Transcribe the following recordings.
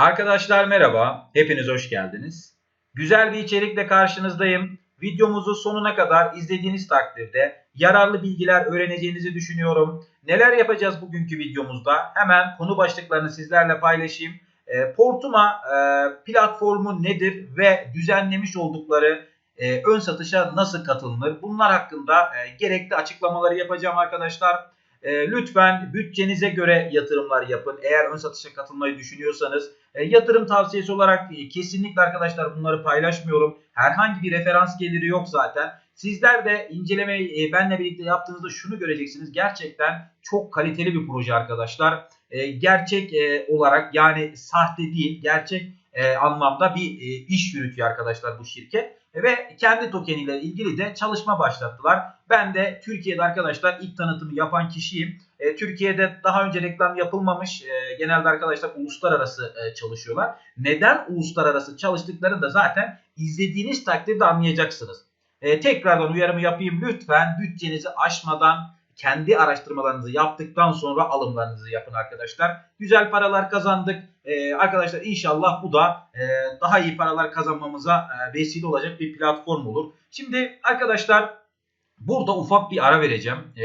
Arkadaşlar merhaba, hepiniz hoş geldiniz. Güzel bir içerikle karşınızdayım. Videomuzu sonuna kadar izlediğiniz takdirde yararlı bilgiler öğreneceğinizi düşünüyorum. Neler yapacağız bugünkü videomuzda? Hemen konu başlıklarını sizlerle paylaşayım. E, Portuma e, platformu nedir ve düzenlemiş oldukları e, ön satışa nasıl katılınır? Bunlar hakkında e, gerekli açıklamaları yapacağım arkadaşlar. E, lütfen bütçenize göre yatırımlar yapın. Eğer ön satışa katılmayı düşünüyorsanız e, yatırım tavsiyesi olarak e, kesinlikle arkadaşlar bunları paylaşmıyorum. Herhangi bir referans geliri yok zaten. Sizler de incelemeyi e, benle birlikte yaptığınızda şunu göreceksiniz. Gerçekten çok kaliteli bir proje arkadaşlar. Gerçek olarak yani sahte değil gerçek anlamda bir iş yürütüyor arkadaşlar bu şirket ve kendi tokeniyle ilgili de çalışma başlattılar. Ben de Türkiye'de arkadaşlar ilk tanıtımı yapan kişiyim. E, Türkiye'de daha önce reklam yapılmamış. E, genelde arkadaşlar uluslararası e, çalışıyorlar. Neden uluslararası çalıştıklarını da zaten izlediğiniz takdirde anlayacaksınız. E, tekrardan uyarımı yapayım. Lütfen bütçenizi aşmadan kendi araştırmalarınızı yaptıktan sonra alımlarınızı yapın arkadaşlar. Güzel paralar kazandık. Ee, arkadaşlar inşallah bu da e, daha iyi paralar kazanmamıza e, vesile olacak bir platform olur. Şimdi arkadaşlar burada ufak bir ara vereceğim. E,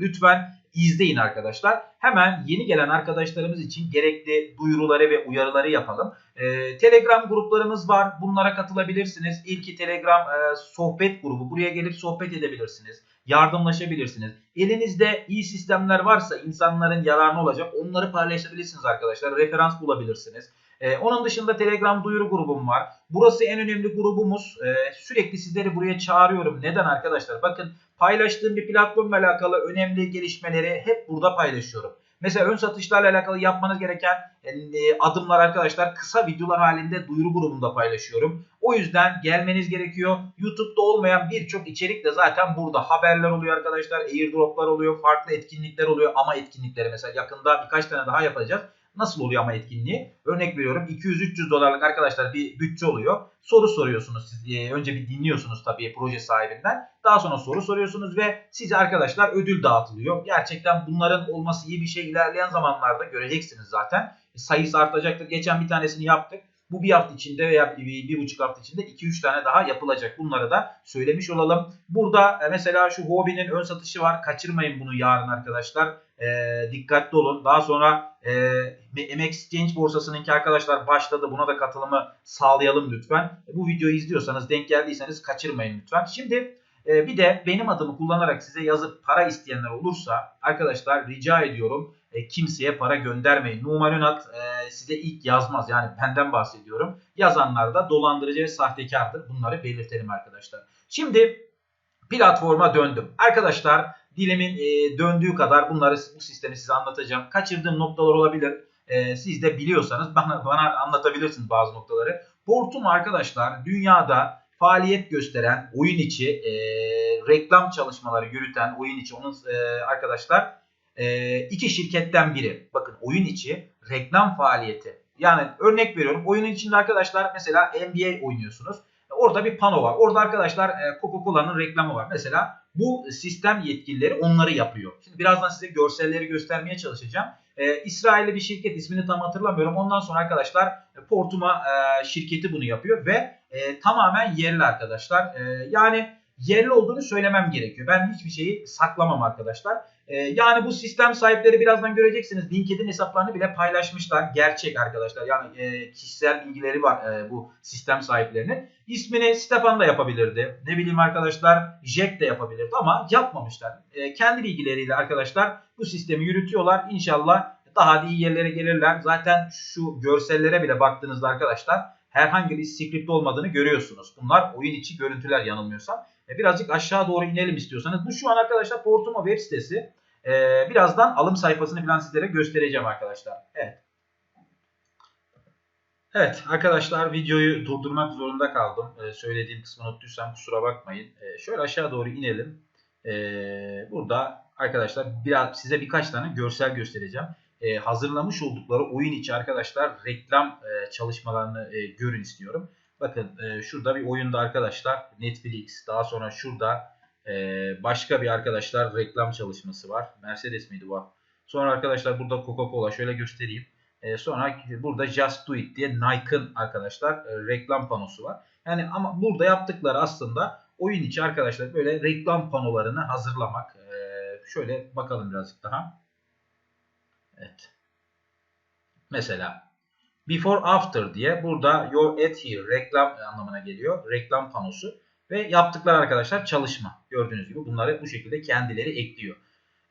lütfen izleyin arkadaşlar. Hemen yeni gelen arkadaşlarımız için gerekli duyuruları ve uyarıları yapalım. Ee, Telegram gruplarımız var. Bunlara katılabilirsiniz. İlki Telegram e, sohbet grubu. Buraya gelip sohbet edebilirsiniz yardımlaşabilirsiniz. Elinizde iyi sistemler varsa insanların yararına olacak onları paylaşabilirsiniz arkadaşlar. Referans bulabilirsiniz. Ee, onun dışında Telegram duyuru grubum var. Burası en önemli grubumuz. Ee, sürekli sizleri buraya çağırıyorum. Neden arkadaşlar? Bakın paylaştığım bir platformla alakalı önemli gelişmeleri hep burada paylaşıyorum. Mesela ön satışlarla alakalı yapmanız gereken e, adımlar arkadaşlar kısa videolar halinde duyuru grubunda paylaşıyorum. O yüzden gelmeniz gerekiyor. YouTube'da olmayan birçok içerik de zaten burada. Haberler oluyor arkadaşlar, airdroplar oluyor, farklı etkinlikler oluyor ama etkinlikleri mesela yakında birkaç tane daha yapacağız. Nasıl oluyor ama etkinliği? Örnek veriyorum 200-300 dolarlık arkadaşlar bir bütçe oluyor. Soru soruyorsunuz siz. E, önce bir dinliyorsunuz tabii proje sahibinden. Daha sonra soru soruyorsunuz ve size arkadaşlar ödül dağıtılıyor. Gerçekten bunların olması iyi bir şey. ilerleyen zamanlarda göreceksiniz zaten. Sayısı artacaktır. Geçen bir tanesini yaptık. Bu bir hafta içinde veya bir, bir buçuk hafta içinde 2-3 tane daha yapılacak. Bunları da söylemiş olalım. Burada e, mesela şu hobinin ön satışı var. Kaçırmayın bunu yarın arkadaşlar. E, dikkatli olun. Daha sonra e, MX Exchange borsasınınki arkadaşlar başladı. Buna da katılımı sağlayalım lütfen. Bu videoyu izliyorsanız denk geldiyseniz kaçırmayın lütfen. Şimdi e, bir de benim adımı kullanarak size yazıp para isteyenler olursa arkadaşlar rica ediyorum e, kimseye para göndermeyin. Numan Önat e, size ilk yazmaz. Yani benden bahsediyorum. Yazanlar da dolandırıcı ve sahtekardır. Bunları belirtelim arkadaşlar. Şimdi platforma döndüm. Arkadaşlar dilimin e, döndüğü kadar bunları bu sistemi size anlatacağım. Kaçırdığım noktalar olabilir. E, siz de biliyorsanız bana, bana anlatabilirsiniz bazı noktaları. Portum arkadaşlar dünyada faaliyet gösteren oyun içi e, reklam çalışmaları yürüten oyun içi onun e, arkadaşlar e, iki şirketten biri. Bakın oyun içi reklam faaliyeti. Yani örnek veriyorum oyunun içinde arkadaşlar mesela NBA oynuyorsunuz. Orada bir pano var. Orada arkadaşlar e, Coca-Cola'nın reklamı var. Mesela bu sistem yetkilileri onları yapıyor. Şimdi birazdan size görselleri göstermeye çalışacağım. Ee, İsrail'li bir şirket ismini tam hatırlamıyorum. Ondan sonra arkadaşlar e, Portuma e, şirketi bunu yapıyor ve e, tamamen yerli arkadaşlar. E, yani yerli olduğunu söylemem gerekiyor. Ben hiçbir şeyi saklamam arkadaşlar. E, yani bu sistem sahipleri birazdan göreceksiniz. LinkedIn hesaplarını bile paylaşmışlar. Gerçek arkadaşlar. Yani e, kişisel bilgileri var e, bu sistem sahiplerinin. İsmini Stefan da yapabilirdi. Ne bileyim arkadaşlar Jack de yapabilirdi ama yapmamışlar. E, kendi bilgileriyle arkadaşlar bu sistemi yürütüyorlar. İnşallah daha iyi yerlere gelirler. Zaten şu görsellere bile baktığınızda arkadaşlar herhangi bir script olmadığını görüyorsunuz. Bunlar oyun içi görüntüler yanılmıyorsam. E, birazcık aşağı doğru inelim istiyorsanız. Bu şu an arkadaşlar Portuma web sitesi. E, birazdan alım sayfasını falan sizlere göstereceğim arkadaşlar. Evet. Evet arkadaşlar videoyu durdurmak zorunda kaldım. Ee, söylediğim kısmı unuttuysam kusura bakmayın. Ee, şöyle aşağı doğru inelim. Ee, burada arkadaşlar biraz size birkaç tane görsel göstereceğim. Ee, hazırlamış oldukları oyun içi arkadaşlar reklam e, çalışmalarını e, görün istiyorum. Bakın e, şurada bir oyunda arkadaşlar Netflix daha sonra şurada e, başka bir arkadaşlar reklam çalışması var. Mercedes miydi bu? Sonra arkadaşlar burada Coca-Cola şöyle göstereyim. E, sonra burada Just Do It diye Nike'ın arkadaşlar e, reklam panosu var. Yani ama burada yaptıkları aslında oyun içi arkadaşlar böyle reklam panolarını hazırlamak. E, şöyle bakalım birazcık daha. Evet. Mesela Before After diye burada Your Ad Here reklam anlamına geliyor. Reklam panosu. Ve yaptıkları arkadaşlar çalışma. Gördüğünüz gibi bunları bu şekilde kendileri ekliyor.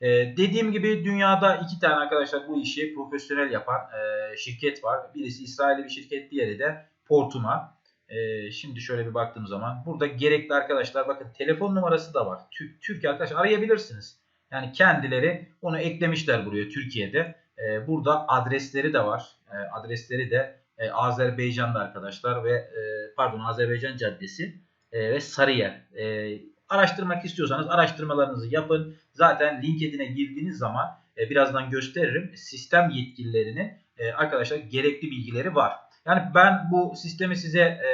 Ee, dediğim gibi dünyada iki tane arkadaşlar bu işi profesyonel yapan e, şirket var. Birisi İsrail'li bir şirket, diğeri de Portuma. Ee, şimdi şöyle bir baktığım zaman burada gerekli arkadaşlar bakın telefon numarası da var. Türk, Türkiye arkadaşlar arayabilirsiniz. Yani kendileri onu eklemişler buraya Türkiye'de. Ee, burada adresleri de var. Ee, adresleri de e, Azerbaycan'da arkadaşlar ve e, pardon Azerbaycan Caddesi e, ve Sarıyer. E, araştırmak istiyorsanız araştırmalarınızı yapın. Zaten LinkedIn'e girdiğiniz zaman e, birazdan gösteririm. Sistem yetkililerinin e, arkadaşlar gerekli bilgileri var. Yani ben bu sistemi size e,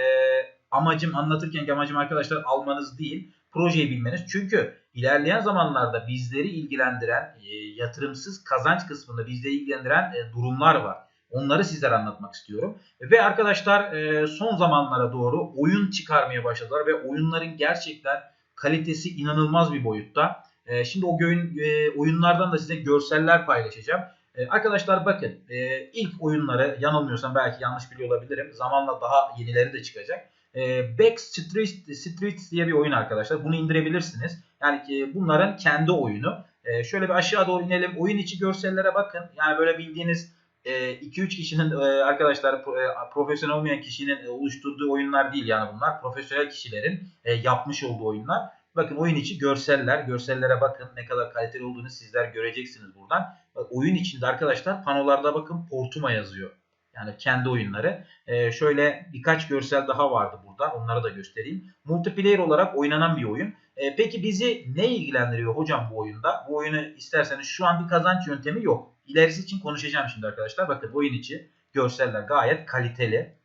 amacım anlatırken amacım arkadaşlar almanız değil projeyi bilmeniz. Çünkü ilerleyen zamanlarda bizleri ilgilendiren e, yatırımsız kazanç kısmında bizleri ilgilendiren e, durumlar var. Onları sizlere anlatmak istiyorum. Ve arkadaşlar e, son zamanlara doğru oyun çıkarmaya başladılar ve oyunların gerçekten kalitesi inanılmaz bir boyutta. E, şimdi o oyun, e, oyunlardan da size görseller paylaşacağım. E, arkadaşlar bakın e, ilk oyunları yanılmıyorsam belki yanlış biliyor olabilirim. Zamanla daha yenileri de çıkacak. E, Backstreet Streets diye bir oyun arkadaşlar. Bunu indirebilirsiniz. Yani e, bunların kendi oyunu. E, şöyle bir aşağı doğru inelim. Oyun içi görsellere bakın. Yani böyle bildiğiniz 2-3 e, kişinin e, arkadaşlar e, profesyonel olmayan kişinin oluşturduğu oyunlar değil yani bunlar. Profesyonel kişilerin yapmış olduğu oyunlar. Bakın oyun içi görseller. Görsellere bakın ne kadar kaliteli olduğunu sizler göreceksiniz buradan. Oyun içinde arkadaşlar panolarda bakın Portuma yazıyor. Yani kendi oyunları. Ee, şöyle birkaç görsel daha vardı burada. Onları da göstereyim. Multiplayer olarak oynanan bir oyun. Ee, peki bizi ne ilgilendiriyor hocam bu oyunda? Bu oyunu isterseniz şu an bir kazanç yöntemi yok. İlerisi için konuşacağım şimdi arkadaşlar. Bakın oyun içi görseller gayet kaliteli.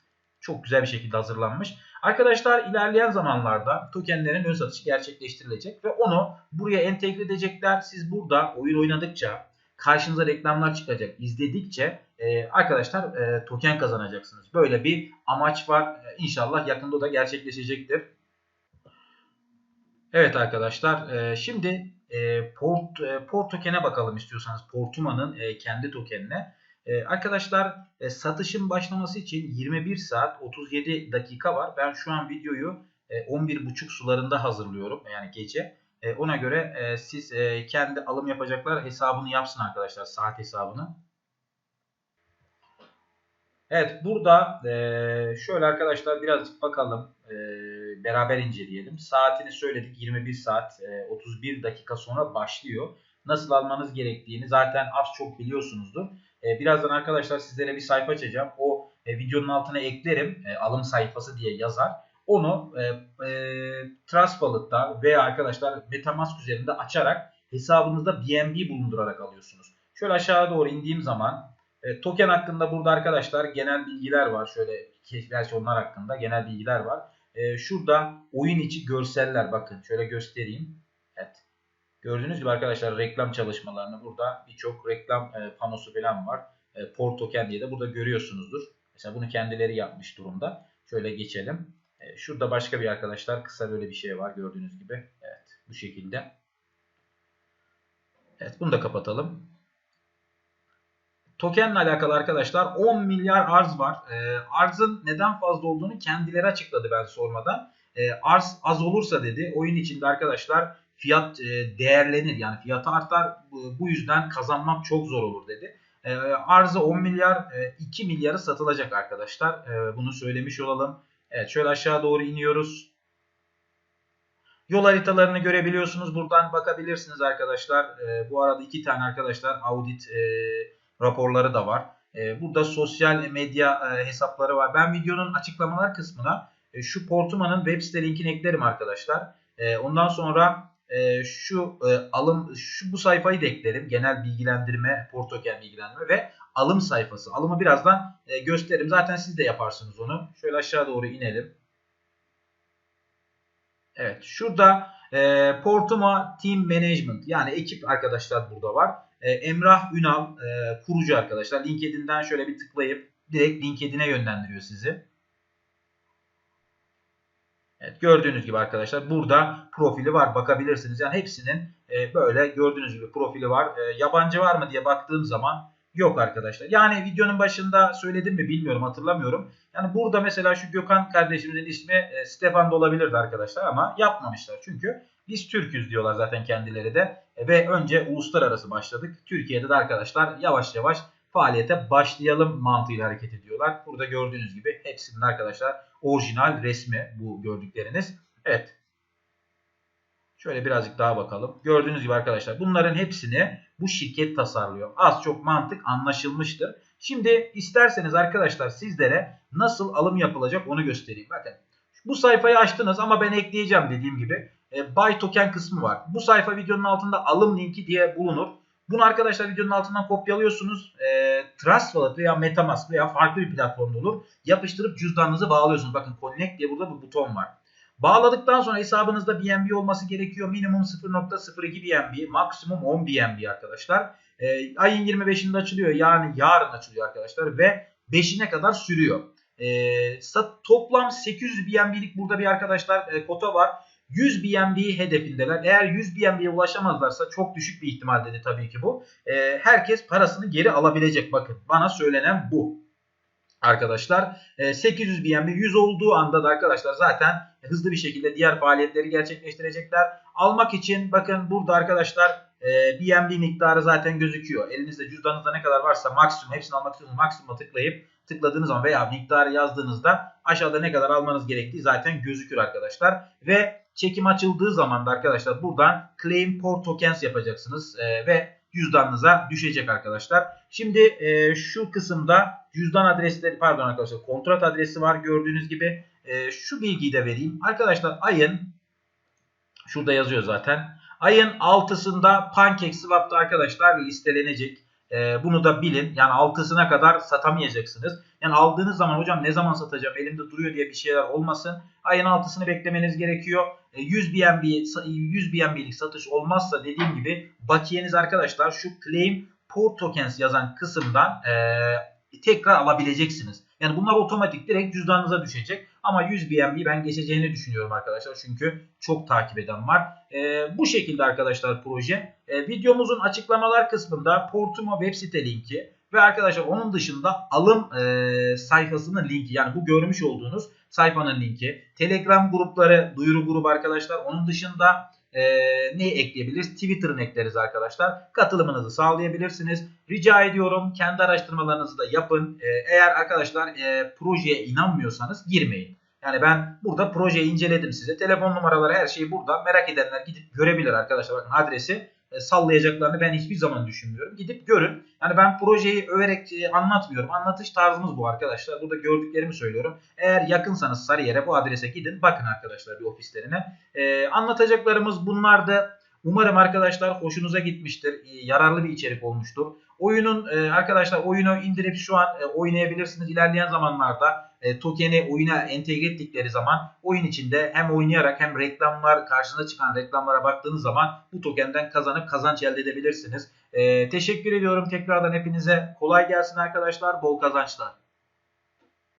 Çok güzel bir şekilde hazırlanmış. Arkadaşlar ilerleyen zamanlarda tokenlerin ön satışı gerçekleştirilecek ve onu buraya entegre edecekler. Siz burada oyun oynadıkça karşınıza reklamlar çıkacak. İzledikçe e, arkadaşlar e, token kazanacaksınız. Böyle bir amaç var. E, inşallah yakında da gerçekleşecektir. Evet arkadaşlar e, şimdi e, port, e, port token'e bakalım istiyorsanız. Portuma'nın e, kendi tokenine. E, arkadaşlar e, satışın başlaması için 21 saat 37 dakika var. Ben şu an videoyu e, 11.30 sularında hazırlıyorum. Yani gece. E, ona göre e, siz e, kendi alım yapacaklar hesabını yapsın arkadaşlar. Saat hesabını. Evet burada e, şöyle arkadaşlar birazcık bakalım. E, beraber inceleyelim. Saatini söyledik 21 saat e, 31 dakika sonra başlıyor. Nasıl almanız gerektiğini zaten az çok biliyorsunuzdur. E, birazdan arkadaşlar sizlere bir sayfa açacağım. O e, videonun altına eklerim. E, alım sayfası diye yazar. Onu e, e, Trust Wallet'ta veya arkadaşlar Metamask üzerinde açarak hesabınızda BNB bulundurarak alıyorsunuz. Şöyle aşağı doğru indiğim zaman e, token hakkında burada arkadaşlar genel bilgiler var. Şöyle gerçi onlar hakkında genel bilgiler var. E, şurada oyun içi görseller bakın şöyle göstereyim. Evet. Gördüğünüz gibi arkadaşlar reklam çalışmalarını burada birçok reklam e, panosu falan var. E, Port token diye de burada görüyorsunuzdur. Mesela bunu kendileri yapmış durumda. Şöyle geçelim. E, şurada başka bir arkadaşlar kısa böyle bir şey var gördüğünüz gibi. Evet bu şekilde. Evet bunu da kapatalım. Tokenle alakalı arkadaşlar 10 milyar arz var. E, arzın neden fazla olduğunu kendileri açıkladı ben sormadan. E, arz az olursa dedi oyun içinde arkadaşlar fiyat e, değerlenir. Yani fiyatı artar bu, yüzden kazanmak çok zor olur dedi. E, arzı 10 milyar e, 2 milyarı satılacak arkadaşlar. E, bunu söylemiş olalım. Evet şöyle aşağı doğru iniyoruz. Yol haritalarını görebiliyorsunuz. Buradan bakabilirsiniz arkadaşlar. E, bu arada iki tane arkadaşlar audit e, raporları da var. E, burada sosyal medya e, hesapları var. Ben videonun açıklamalar kısmına e, şu Portuma'nın web site linkini eklerim arkadaşlar. Ondan sonra şu alım şu bu sayfayı da eklerim. Genel bilgilendirme, portoken bilgilendirme ve alım sayfası. Alımı birazdan gösteririm. Zaten siz de yaparsınız onu. Şöyle aşağı doğru inelim. Evet şurada e, Portuma Team Management yani ekip arkadaşlar burada var. e, Emrah Ünal e, kurucu arkadaşlar. LinkedIn'den şöyle bir tıklayıp direkt LinkedIn'e yönlendiriyor sizi. Evet gördüğünüz gibi arkadaşlar burada profili var bakabilirsiniz. Yani hepsinin e, böyle gördüğünüz gibi profili var. E, yabancı var mı diye baktığım zaman yok arkadaşlar. Yani videonun başında söyledim mi bilmiyorum hatırlamıyorum. Yani burada mesela şu Gökhan kardeşimizin ismi e, Stefan da olabilirdi arkadaşlar ama yapmamışlar. Çünkü biz Türk'üz diyorlar zaten kendileri de. E, ve önce uluslararası başladık. Türkiye'de de arkadaşlar yavaş yavaş faaliyete başlayalım mantığıyla hareket ediyorlar. Burada gördüğünüz gibi hepsinin arkadaşlar orijinal resmi bu gördükleriniz. Evet. Şöyle birazcık daha bakalım. Gördüğünüz gibi arkadaşlar bunların hepsini bu şirket tasarlıyor. Az çok mantık anlaşılmıştır. Şimdi isterseniz arkadaşlar sizlere nasıl alım yapılacak onu göstereyim. Bakın bu sayfayı açtınız ama ben ekleyeceğim dediğim gibi. E, buy token kısmı var. Bu sayfa videonun altında alım linki diye bulunur. Bunu arkadaşlar videonun altından kopyalıyorsunuz. E, Trust Wallet veya Metamask veya farklı bir platformda olur. Yapıştırıp cüzdanınızı bağlıyorsunuz. Bakın Connect diye burada bir buton var. Bağladıktan sonra hesabınızda BNB olması gerekiyor. Minimum 0.02 BNB, maksimum 10 BNB arkadaşlar. E, ayın 25'inde açılıyor. Yani yarın açılıyor arkadaşlar ve 5'ine kadar sürüyor. E, toplam 800 BNB'lik burada bir arkadaşlar e, kota var. 100 BNB hedefindeler. Eğer 100 BNB'ye ulaşamazlarsa çok düşük bir ihtimal dedi tabii ki bu. E, herkes parasını geri alabilecek. Bakın bana söylenen bu. Arkadaşlar e, 800 BNB 100 olduğu anda da arkadaşlar zaten hızlı bir şekilde diğer faaliyetleri gerçekleştirecekler. Almak için bakın burada arkadaşlar e, BNB miktarı zaten gözüküyor. Elinizde cüzdanınızda ne kadar varsa maksimum hepsini almak istiyorsanız maksimuma tıklayıp tıkladığınız zaman veya miktarı yazdığınızda aşağıda ne kadar almanız gerektiği zaten gözükür arkadaşlar. Ve çekim açıldığı zaman da arkadaşlar buradan claim port tokens yapacaksınız e, ve cüzdanınıza düşecek arkadaşlar. Şimdi e, şu kısımda cüzdan adresleri pardon arkadaşlar kontrat adresi var gördüğünüz gibi. E, şu bilgiyi de vereyim. Arkadaşlar ayın şurada yazıyor zaten. Ayın 6'sında PancakeSwap'ta arkadaşlar listelenecek. E, bunu da bilin. Yani 6'sına kadar satamayacaksınız. Yani aldığınız zaman hocam ne zaman satacağım elimde duruyor diye bir şeyler olmasın. Ayın 6'sını beklemeniz gerekiyor. 100 BNB 100 BNB'lik satış olmazsa dediğim gibi bakiyeniz arkadaşlar şu claim port tokens yazan kısımdan tekrar alabileceksiniz. Yani bunlar otomatik direkt cüzdanınıza düşecek. Ama 100 BNB ben geçeceğini düşünüyorum arkadaşlar. Çünkü çok takip eden var. E, bu şekilde arkadaşlar proje. E, videomuzun açıklamalar kısmında Portumo web site linki ve arkadaşlar onun dışında alım e, sayfasının linki yani bu görmüş olduğunuz sayfanın linki. Telegram grupları duyuru grubu arkadaşlar. Onun dışında e, neyi ekleyebiliriz? Twitter'ın ekleriz arkadaşlar. Katılımınızı sağlayabilirsiniz. Rica ediyorum kendi araştırmalarınızı da yapın. E, eğer arkadaşlar e, projeye inanmıyorsanız girmeyin. Yani ben burada projeyi inceledim size. Telefon numaraları her şeyi burada. Merak edenler gidip görebilir arkadaşlar. Bakın adresi e, sallayacaklarını ben hiçbir zaman düşünmüyorum. Gidip görün. Yani ben projeyi överek e, anlatmıyorum. Anlatış tarzımız bu arkadaşlar. Burada gördüklerimi söylüyorum. Eğer yakınsanız Sarıyer'e bu adrese gidin. Bakın arkadaşlar bir ofislerine. Ee, anlatacaklarımız bunlardı. Umarım arkadaşlar hoşunuza gitmiştir. Ee, yararlı bir içerik olmuştur. Oyunun e, arkadaşlar oyunu indirip şu an e, oynayabilirsiniz. İlerleyen zamanlarda e, token'i oyuna entegre ettikleri zaman oyun içinde hem oynayarak hem reklamlar karşınıza çıkan reklamlara baktığınız zaman bu tokenden kazanıp kazanç elde edebilirsiniz. E, teşekkür ediyorum tekrardan hepinize. Kolay gelsin arkadaşlar. Bol kazançlar.